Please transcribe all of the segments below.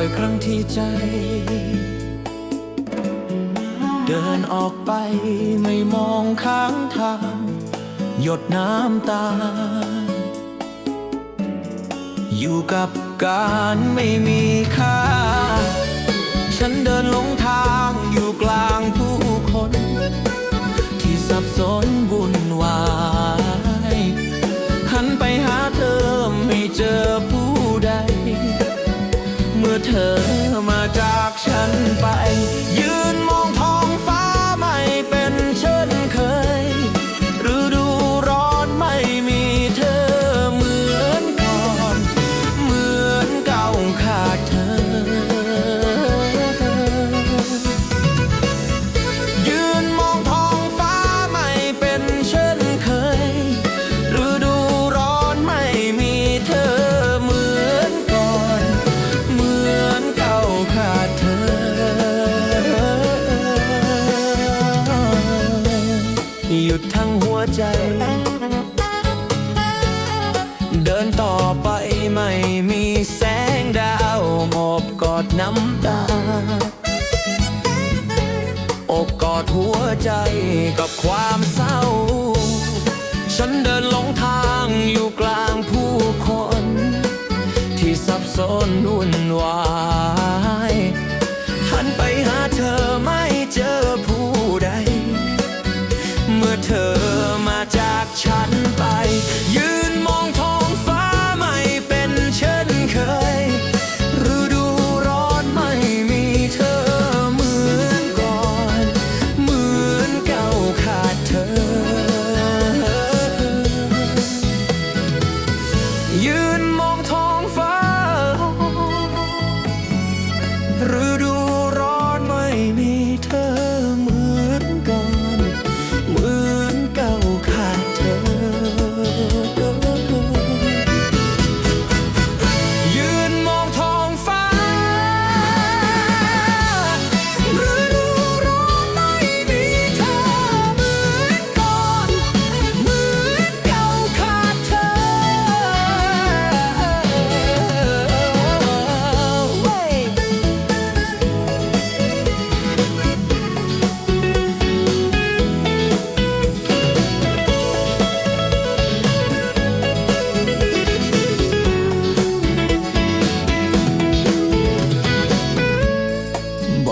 อยครั้งที่ใจ เดินออกไปไม่มองข้างทาง หยดน้ำตา อยู่กับการไม่มีค่า ฉันเดินหลงทางอยู่กลางผู้คน ที่สับสนวุ่นวาย หันไปหาเธอไม่เจอผู้ น ใจ เดินต่อไปไม่มีแสงดาวหมอบกอดน้ำตาอกกอดหัวใจกับความเศร้า ฉันเดินหลงทางอยู่กลางผู้คน ที่สับสนวุ่นวาย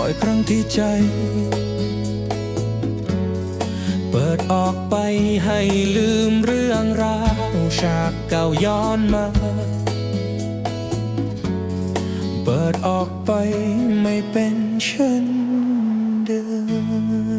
บ่อยครั้งที่ใจ เปิดออกไปให้ลืมเรื่องราวฉากเก่าย้อนมา เปิดออกไปไม่เป็นเช่นเดิม